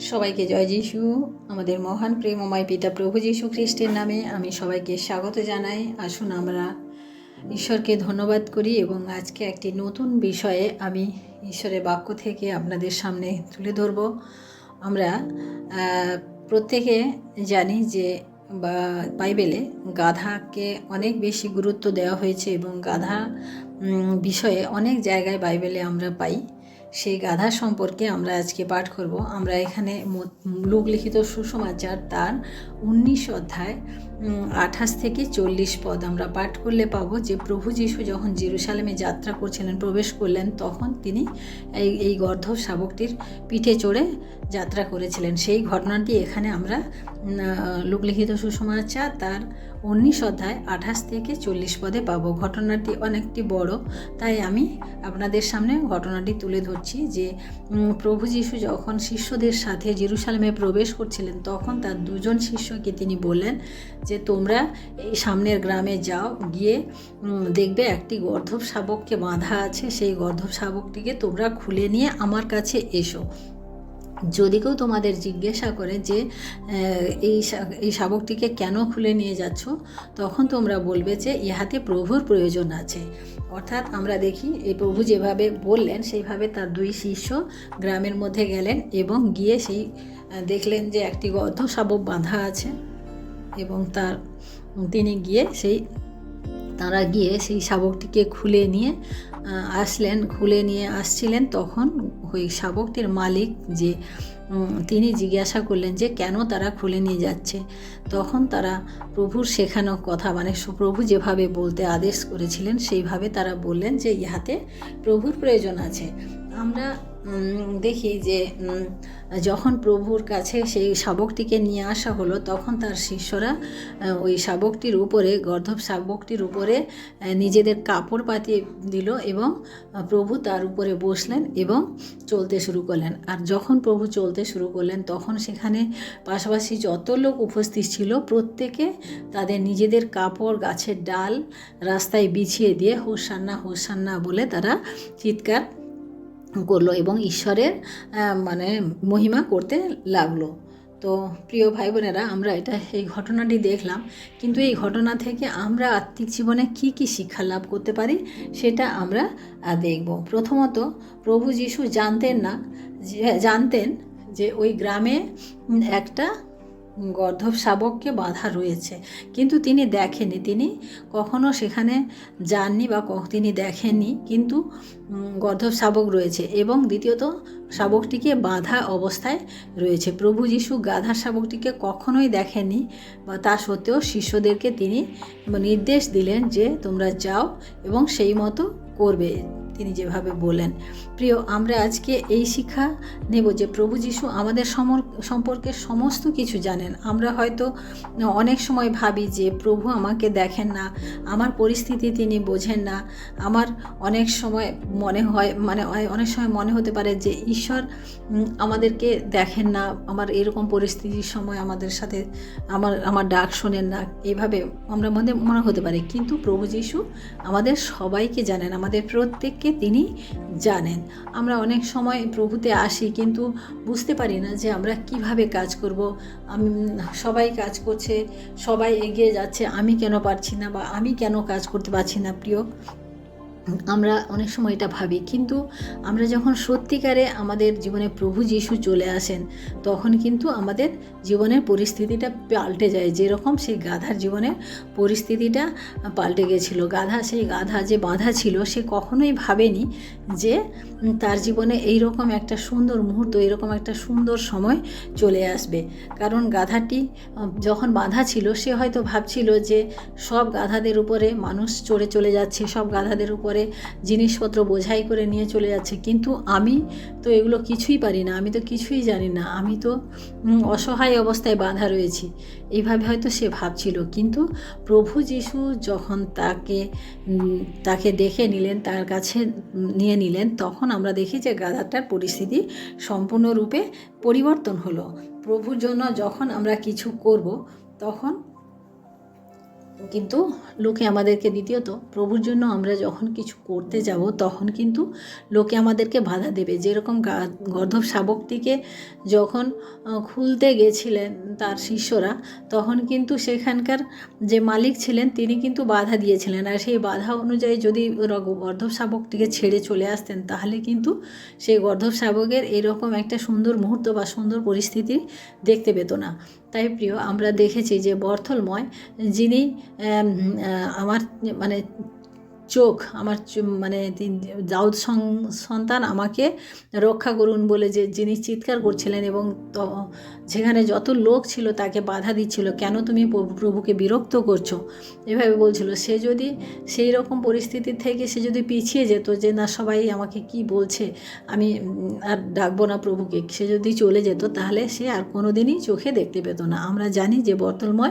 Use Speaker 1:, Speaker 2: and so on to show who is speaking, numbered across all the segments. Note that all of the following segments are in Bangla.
Speaker 1: সবাইকে জয় যিশু। আমাদের মহান প্রেমময় পিতা প্রভু যীশু খ্রিস্টের নামে আমি সবাইকে স্বাগত জানাই। আসুন আমরা ঈশ্বরকে ধন্যবাদ করি এবং আজকে একটি নতুন বিষয়ে আমি ঈশ্বরের বাক্য থেকে আপনাদের সামনে তুলে ধরব। আমরা প্রত্যেকে জানি যে, বা, বাইবেলে গাধাকে অনেক বেশি গুরুত্ব দেওয়া হয়েছে এবং গাধা বিষয়ে অনেক জায়গায় বাইবেলে আমরা পাই। সেই গাধা সম্পর্কে আমরা আজকে পাঠ করব। আমরা এখানে লোকলিখিত লুক সুসমাচার তার উনিশ অধ্যায় আঠাশ থেকে চল্লিশ পদ আমরা পাঠ করলে পাবো যে প্রভু যিশু যখন জেরুসালেমে যাত্রা করছিলেন, প্রবেশ করলেন, তখন তিনি এই এই গর্ধ শাবকটির পিঠে চড়ে যাত্রা করেছিলেন। সেই ঘটনাটি এখানে আমরা লোকলিখিত সুসমাচার তার উনিশ অধ্যায় আঠাশ থেকে চল্লিশ পদে পাবো। ঘটনাটি অনেকটি বড়, তাই আমি আপনাদের সামনে ঘটনাটি তুলে ধরছি যে প্রভু যিশু যখন শিষ্যদের সাথে জেরুসালেমে প্রবেশ করছিলেন, তখন তার দুজন শিষ্যকে তিনি বললেন যে তোমরা এই সামনের গ্রামে যাও, গিয়ে দেখবে একটি গর্ধব শাবককে বাঁধা আছে। সেই গর্ধব শাবকটিকে তোমরা খুলে নিয়ে আমার কাছে এসো। যদি কেউ তোমাদের জিজ্ঞাসা করে যে এই এই শাবকটিকে কেন খুলে নিয়ে যাচ্ছ, তখন তোমরা বলবে যে, ইহাতে প্রভুর প্রয়োজন আছে। অর্থাৎ আমরা দেখি, এই প্রভু যেভাবে বললেন, সেইভাবে তার দুই শিষ্য গ্রামের মধ্যে গেলেন এবং গিয়ে সেই দেখলেন যে একটি গর্ধ শাবক বাঁধা আছে। এবং তার তিনি গিয়ে সেই, তারা গিয়ে সেই শাবকটিকে খুলে নিয়ে আসলেন, খুলে নিয়ে আসছিলেন। তখন ওই শাবকটির মালিক যে তিনি জিজ্ঞাসা করলেন যে, কেন তারা খুলে নিয়ে যাচ্ছে? তখন তারা প্রভুর শেখানো কথা মানে প্রভু যেভাবে বলতে আদেশ করেছিলেন, সেইভাবে তারা বললেন যে, ইহাতে প্রভুর প্রয়োজন আছে। আমরা দেখি যে যখন প্রভুর কাছে সেই শাবকটিকে নিয়ে আসা হলো, তখন তার শিষ্যরা ওই শাবকটির উপরে, গর্ধব শাবকটির উপরে নিজেদের কাপড় পাতিয়ে দিল এবং প্রভু তার উপরে বসলেন এবং চলতে শুরু করলেন। আর যখন প্রভু চলতে শুরু করলেন, তখন সেখানে পাশাপাশি যত লোক উপস্থিত ছিল, প্রত্যেকে তাদের নিজেদের কাপড়, গাছের ডাল রাস্তায় বিছিয়ে দিয়ে, হোসান্না হোসান্না বলে তারা চিৎকার করল এবং ঈশ্বরের মানে মহিমা করতে লাগল। তো প্রিয় ভাই বোনেরা আমরা এটা, এই ঘটনাটি দেখলাম। কিন্তু এই ঘটনা থেকে আমরা আত্মিক জীবনে কি কি শিক্ষা লাভ করতে পারি, সেটা আমরা দেখব। প্রথমত, প্রভু যিশু জানতেন না জানতেন যে ওই গ্রামে একটা গর্ধব শাবককে বাধা রয়েছে। কিন্তু তিনি দেখেনি তিনি কখনো সেখানে যাননি বা তিনি দেখেননি, কিন্তু গর্ধব শাবক রয়েছে এবং দ্বিতীয়ত শাবকটিকে বাঁধা অবস্থায় রয়েছে। প্রভু যিশু গাধা শাবকটিকে কখনোই দেখেননি বা তা সত্ত্বেও শিষ্যদেরকে তিনি নির্দেশ দিলেন যে তোমরা যাও এবং সেই মতো করবে। তিনি যেভাবে বলেন, প্রিয়, আমরা আজকে এই শিক্ষা নেব যে প্রভু যিশু আমাদের সম্পর্কে সমস্ত কিছু জানেন। আমরা হয়তো অনেক সময় ভাবি যে প্রভু আমাকে দেখেন না, আমার পরিস্থিতি তিনি বোঝেন না। আমার অনেক সময় মনে হয় মানে অনেক সময় মনে হতে পারে যে ঈশ্বর আমাদেরকে দেখেন না, আমার এরকম পরিস্থিতির সময় আমাদের সাথে আমার আমার ডাক শোনেন না। এভাবে আমরা মনে মনে হতে পারে। কিন্তু প্রভু যিশু আমাদের সবাইকে জানেন, আমাদের প্রত্যেককে তিনি জানেন। আমরা অনেক সময় প্রভুতে আসি কিন্তু বুঝতে পারি না যে আমরা কীভাবে কাজ করব। আমি, সবাই কাজ করছে, সবাই এগিয়ে যাচ্ছে, আমি কেন পারছি না বা আমি কেন কাজ করতে পারছি না, প্রিয়? আমরা অনেক সময় এটা ভাবি কিন্তু আমরা যখন সত্যিকারে আমাদের জীবনে প্রভু যিশু চলে আসেন, তখন কিন্তু আমাদের জীবনের পরিস্থিতিটা পাল্টে যায়। যেরকম সেই গাধার জীবনের পরিস্থিতিটা পাল্টে গেছিল। গাধা সেই গাধা যে বাঁধা ছিল সে কখনোই ভাবেনি যে তার জীবনে এই রকম একটা সুন্দর মুহূর্ত এরকম একটা সুন্দর সময় চলে আসবে। কারণ গাধাটি যখন বাঁধা ছিল সে হয়তো ভাবছিল যে সব গাধাদের উপরে মানুষ চড়ে চলে যাচ্ছে সব গাধাদের উপরে জিনিসপত্র বোঝাই করে নিয়ে চলে যাচ্ছে। কিন্তু আমি তো এগুলো কিছুই পারি না আমি তো কিছুই জানি না। আমি তো উম, অসহায় অবস্থায় বাঁধা রয়েছি। এইভাবে হয়তো সে ভাবছিল, কিন্তু প্রভু যিশু যখন তাকে তাকে দেখে নিলেন, তার কাছে নিয়ে নিলেন, তখন আমরা দেখি যে গাধাটার পরিস্থিতি সম্পূর্ণরূপে পরিবর্তন হলো। প্রভুর জন্য যখন আমরা কিছু করব, তখন কিন্তু লোকে আমাদেরকে দ্বিতীয়ত প্রভুর জন্য আমরা যখন কিছু করতে যাব, তখন কিন্তু লোকে আমাদেরকে বাধা দেবে। যেরকম গর্ধব শাবকটিকে যখন খুলতে গেছিলেন তার শিষ্যরা, তখন কিন্তু সেখানকার যে মালিক ছিলেন, তিনি কিন্তু বাধা দিয়েছিলেন। আর সেই বাধা অনুযায়ী যদি গর্ধব শাবকটিকে ছেড়ে চলে আসতেন, তাহলে কিন্তু সেই গর্ধব শাবকের এরকম একটা সুন্দর মুহূর্ত বা সুন্দর পরিস্থিতি দেখতে পেত না। তাই প্রিয় আমরা দেখেছি যে বর্থলময় যিনি আমার মানে চোখ, আমার মানে দাউদ সন্তান আমাকে রক্ষা করুন বলে যে, যিনি চিৎকার করছিলেন এবং যেখানে যত লোক ছিল তাকে বাধা দিচ্ছিল, কেন তুমি প্রভু- প্রভুকে বিরক্ত করছ? এভাবে বলছিল। সে যদি সেই রকম পরিস্থিতি থেকে সে যদি পিছিয়ে যেত যে, না, সবাই আমাকে কি বলছে? আমি আর ডাকবো না প্রভুকে। সে যদি চলে যেত, তাহলে সে আর কোনো দিনই চোখে দেখতে পেত না। আমরা জানি যে, বর্তলময়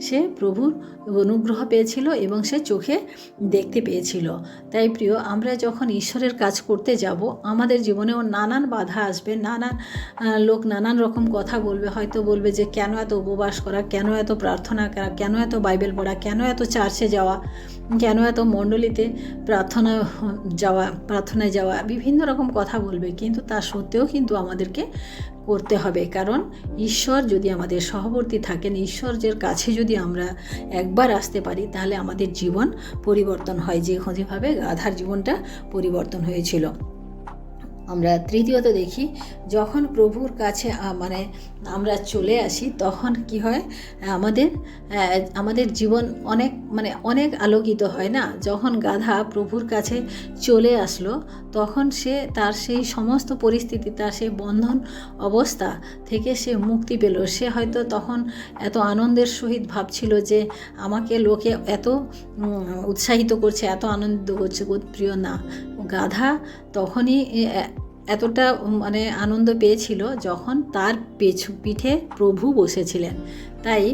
Speaker 1: সে প্রভুর অনুগ্রহ পেয়েছিল এবং সে চোখে দেখতে পেয়েছিল। তাই প্রিয়, আমরা যখন ঈশ্বরের কাজ করতে যাব, আমাদের জীবনেও নানান বাধা আসবে, নানান লোক নানান রকম কথা বলবে। হয়তো বলবে যে, কেন এত উপবাস করা? কেন এত প্রার্থনা করা? কেন এত বাইবেল পড়া? কেন এত চার্চে যাওয়া? কেন এত মণ্ডলীতে প্রার্থনা যাওয়া, প্রার্থনায় যাওয়া, বিভিন্ন রকম কথা বলবে, কিন্তু তা সত্ত্বেও কিন্তু আমাদেরকে করতে হবে। কারণ ঈশ্বর যদি আমাদের সহবর্তী থাকেন, ঈশ্বরের কাছে যদি আমরা একবার আসতে পারি, তাহলে আমাদের জীবন পরিবর্তন হয়। যে যেভাবে গাধার জীবনটা পরিবর্তন হয়েছিল। আমরা তৃতীয়ত দেখি, যখন প্রভুর কাছে মানে আমরা চলে আসি, তখন কি হয় আমাদের আমাদের জীবন অনেক মানে অনেক আলোকিত হয় না? যখন গাধা প্রভুর কাছে চলে আসলো, তখন সে তার সেই সমস্ত পরিস্থিতি, তার সেই বন্ধন অবস্থা থেকে সে মুক্তি পেল। সে হয়তো তখন এত আনন্দের সহিত ভাবছিল যে, আমাকে লোকে এত উৎসাহিত করছে, এত আনন্দ করছে প্রিয়, না। গাধা তখনই এতটা মানে আনন্দ পেয়েছিল যখন তার পেছু পিঠে প্রভু বসেছিলেন। তাই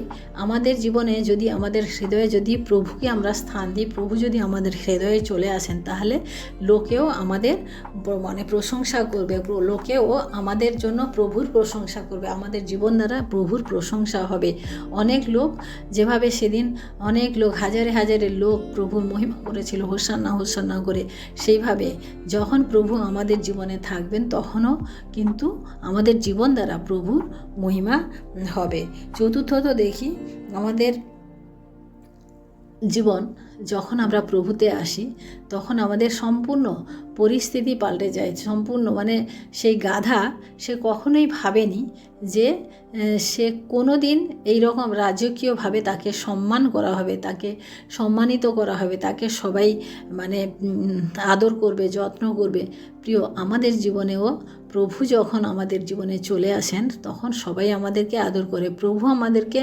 Speaker 1: আমাদের জীবনে যদি আমাদের হৃদয়ে যদি প্রভুকে আমরা স্থান দিই, প্রভু যদি আমাদের হৃদয়ে চলে আসেন, তাহলে লোকেও আমাদের মানে প্রশংসা করবে লোকেও আমাদের জন্য প্রভুর প্রশংসা করবে, আমাদের জীবন দ্বারা প্রভুর প্রশংসা হবে। অনেক লোক যেভাবে সেদিন অনেক লোক, হাজারে হাজারে লোক প্রভুর মহিমা করেছিল, হোসান্না হোসান্না করে, সেইভাবে যখন প্রভু আমাদের জীবনে থাকবেন, তখনও কিন্তু আমাদের জীবন দ্বারা প্রভুর মহিমা হবে। চতুর্থত দেখি, আমাদের জীবন যখন আমরা প্রভুতে আসি, তখন আমাদের সম্পূর্ণ পরিস্থিতি পাল্টে যায়। সম্পূর্ণ মানে সেই গাধা সে কখনোই ভাবেনি যে সে কোনো দিন এইরকম রাজকীয়ভাবে তাকে সম্মান করা হবে, তাকে সম্মানিত করা হবে, তাকে সবাই মানে আদর করবে, যত্ন করবে। প্রিয়, আমাদের জীবনেও প্রভু যখন আমাদের জীবনে চলে আসেন, তখন সবাই আমাদেরকে আদর করে। প্রভু আমাদেরকে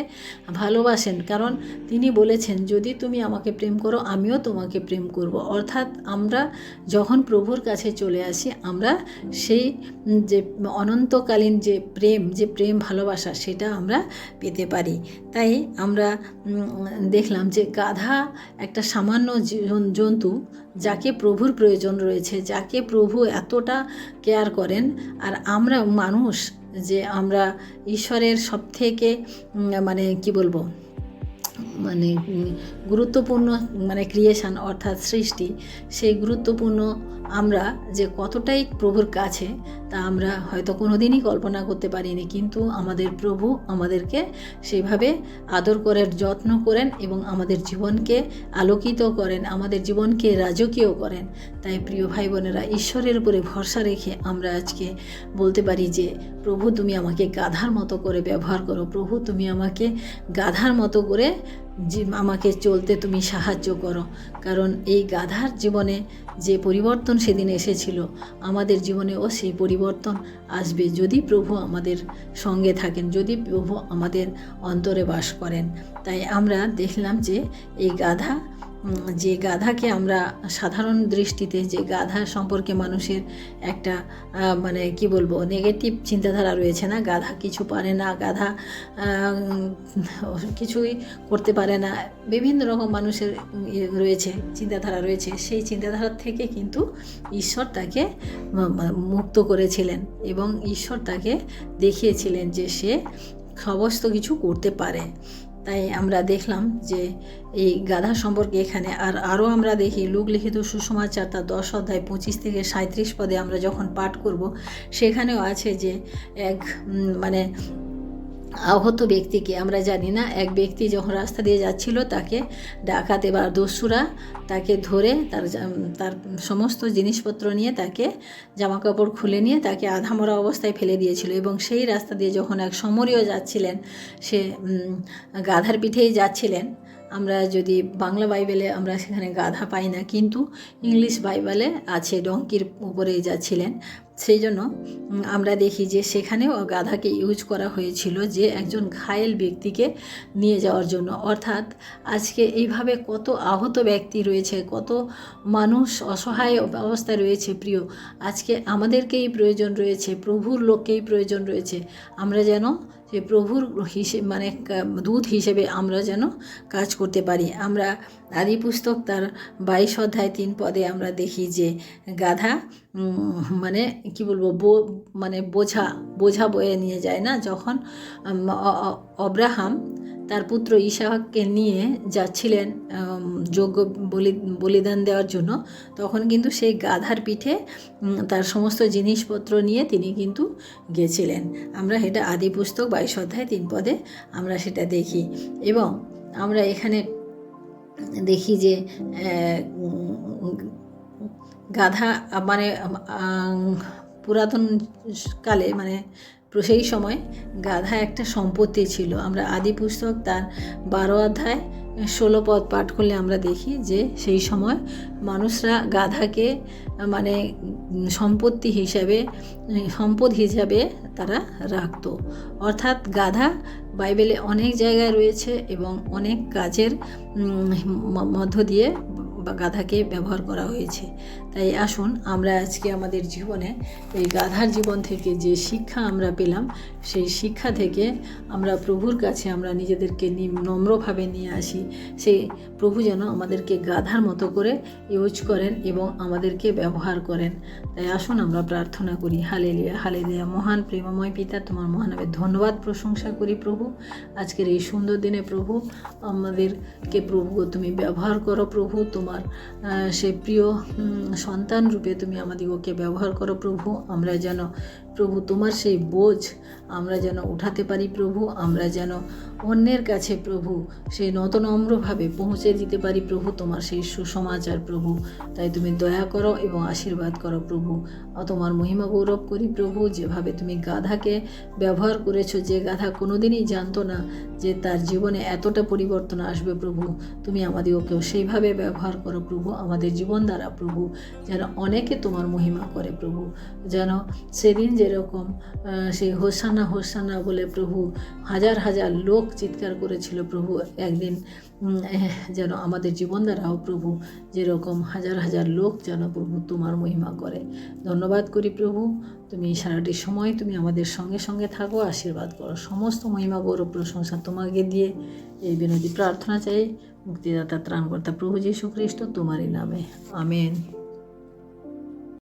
Speaker 1: ভালোবাসেন, কারণ তিনি বলেছেন, যদি তুমি আমাকে প্রেম করো, আমিও তোমাকে প্রেম করব। অর্থাৎ আমরা যখন প্রভুর কাছে চলে আসি, আমরা সেই যে অনন্তকালীন যে প্রেম যে প্রেম ভালোবাসা, সেটা আমরা পেতে পারি। তাই আমরা দেখলাম যে গাধা একটা সামান্য জন্তু যাকে প্রভুর প্রয়োজন রয়েছে, যাকে প্রভু এতটা কেয়ার করেন, আর আমরা মানুষ যে আমরা ঈশ্বরের সব থেকে মানে কি বলব? মানে গুরুত্বপূর্ণ মানে ক্রিয়েশন অর্থাৎ সৃষ্টি, সেই গুরুত্বপূর্ণ আমরা যে কতটাই প্রভুর কাছে, তা আমরা হয়তো কোনো দিনই কল্পনা করতে পারিনি। কিন্তু আমাদের প্রভু আমাদেরকে সেইভাবে আদর করেন, যত্ন করেন এবং আমাদের জীবনকে আলোকিত করেন, আমাদের জীবনকে রাজকীয় করেন। তাই প্রিয় ভাই বোনেরা ঈশ্বরের উপরে ভরসা রেখে আমরা আজকে বলতে পারি যে, প্রভু তুমি আমাকে গাধার মতো করে ব্যবহার করো, প্রভু তুমি আমাকে গাধার মতো করে যে আমাকে চলতে তুমি সাহায্য করো। কারণ এই গাধার জীবনে যে পরিবর্তন সেদিন এসেছিল, আমাদের জীবনেও সেই পরিবর্তন আসবে যদি প্রভু আমাদের সঙ্গে থাকেন, যদি প্রভু আমাদের অন্তরে বাস করেন। তাই আমরা দেখলাম যে এই গাধা যে গাধাকে আমরা সাধারণ দৃষ্টিতে, যে গাধা সম্পর্কে মানুষের একটা মানে কি বলব নেগেটিভ চিন্তাধারা রয়েছে না? গাধা কিছু পারে না, গাধা কিছুই করতে পারে না। বিভিন্ন রকম মানুষের ইয়ে রয়েছে, চিন্তাধারা রয়েছে। সেই চিন্তাধারার থেকে কিন্তু ঈশ্বর তাকে মুক্ত করেছিলেন এবং ঈশ্বর তাকে দেখিয়েছিলেন যে সে সমস্ত কিছু করতে পারে। তাই আমরা দেখলাম যে এই গাধা সম্পর্কে এখানে আর আরও আমরা দেখি, লোকলিখিত সুসমাচার তার দশ অধ্যায় পঁচিশ থেকে সাঁত্রিশ পদে আমরা যখন পাঠ করব, সেখানেও আছে যে এক মানে আহত ব্যক্তিকে, আমরা জানি না, এক ব্যক্তি যখন রাস্তা দিয়ে যাচ্ছিল, তাকে ডাকাতে বা দস্যুরা তাকে ধরে তার তার সমস্ত জিনিসপত্র নিয়ে তাকে জামা কাপড় খুলে নিয়ে তাকে আধামরা অবস্থায় ফেলে দিয়েছিল এবং সেই রাস্তা দিয়ে যখন এক সমরীয় যাচ্ছিলেন, সে গাধার পিঠেই যাচ্ছিলেন। আমরা যদি বাংলা বাইবেলে আমরা সেখানে গাধা পাই না, কিন্তু ইংলিশ বাইবেলে আছে ডঙ্কির উপরে যাচ্ছিলেন। সেই জন্য আমরা দেখি যে সেখানেও গাধাকে ইউজ করা হয়েছিল যে একজন ঘায়েল ব্যক্তিকে নিয়ে যাওয়ার জন্য। অর্থাৎ আজকে এইভাবে কত আহত ব্যক্তি রয়েছে, কত মানুষ অসহায় অবস্থায় রয়েছে, প্রিয়। আজকে আমাদেরকেই প্রয়োজন রয়েছে, প্রভুর লোককেই প্রয়োজন রয়েছে। আমরা যেন যে প্রভুর হিসেবে মানে দূত হিসেবে আমরা যেন কাজ করতে পারি। আমরা আদি পুস্তক তার বাইশ অধ্যায় তিন পদে আমরা দেখি যে গাধা মানে কি বলব, বো মানে বোঝা বোঝা বয়ে নিয়ে যায় না? যখন অব্রাহাম তার পুত্র ইসাহাককে নিয়ে যাচ্ছিলেন যজ্ঞ বলি, বলিদান দেওয়ার জন্য, তখন কিন্তু সেই গাধার পিঠে তার সমস্ত জিনিসপত্র নিয়ে তিনি কিন্তু গেছিলেন। আমরা এটা আদি পুস্তক বাইশ অধ্যায় তিন পদে আমরা সেটা দেখি। এবং আমরা এখানে দেখি যে গাধা মানে পুরাতন কালে মানে সেই সময় গাধা একটা সম্পত্তি ছিল। আমরা আদি পুস্তক তার বারো অধ্যায় ষোলো পদ পাঠ করলে আমরা দেখি যে সেই সময় মানুষরা গাধাকে মানে সম্পত্তি হিসাবে, সম্পদ হিসাবে তারা রাখতো। অর্থাৎ গাধা বাইবেলে অনেক জায়গায় রয়েছে এবং অনেক কাজের মধ্য দিয়ে গাধাকে ব্যবহার করা হয়েছে। তাই আসুন আমরা আজকে আমাদের জীবনে এই গাধার জীবন থেকে যে শিক্ষা আমরা পেলাম, সেই শিক্ষা থেকে আমরা প্রভুর কাছে আমরা নিজেদেরকে নম্রভাবে নিয়ে আসি। সেই প্রভু যেন আমাদেরকে গাধার মতো করে ইউজ করেন এবং আমাদেরকে ব্যবহার করেন। তাই আসুন আমরা প্রার্থনা করি, হালেলিয়া হালেলিয়া। মহান প্রেমময় পিতা, তোমার মহানামে ধন্যবাদ, প্রশংসা করি প্রভু। আজকের এই সুন্দর দিনে প্রভু, আমাদেরকে প্রভু তুমি ব্যবহার করো প্রভু, তোমার সে প্রিয় সন্তান রূপে তুমি আমাদিগকে ব্যবহার করো প্রভু। আমরা যেন প্রভু, তোমার সেই বোঝ, আমরা যেন উঠাতে পারি প্রভু, আমরা যেন অন্যের কাছে প্রভু, সেই নতনম্রভাবে পৌঁছে দিতে পারি প্রভু, তোমার সেই সুসমাচার প্রভু। তাই তুমি দয়া করো এবং আশীর্বাদ করো প্রভু। তোমার মহিমা গৌরব করি প্রভু, যেভাবে তুমি গাধাকে ব্যবহার করেছ, যে গাধা কোনোদিনই জানতো না যে তার জীবনে এতটা পরিবর্তন আসবে প্রভু। তুমি আমাদেরকেও সেইভাবে ব্যবহার করো প্রভু, আমাদের জীবন দ্বারা প্রভু, যেন অনেকে তোমার মহিমা করে প্রভু। যেন সেদিন যেরকম আহ, সেই হোসানা হোসানা বলে প্রভু হাজার হাজার লোক চিৎকার করেছিল প্রভু একদিন যেন আমাদের জীবন দ্বারাও প্রভু যেরকম হাজার হাজার লোক যেন প্রভু তোমার মহিমা করে। ধন্যবাদ করি প্রভু তুমি সারাটি সময় তুমি আমাদের সঙ্গে সঙ্গে থাকো আশীর্বাদ করো। সমস্ত মহিমা গৌরব প্রশংসা তোমাকে দিয়ে এই বিনতি প্রার্থনা চাই। মুক্তিদাতা ত্রাণকর্তা প্রভু যীশু খ্রিস্ট তোমারই নামে। আমেন।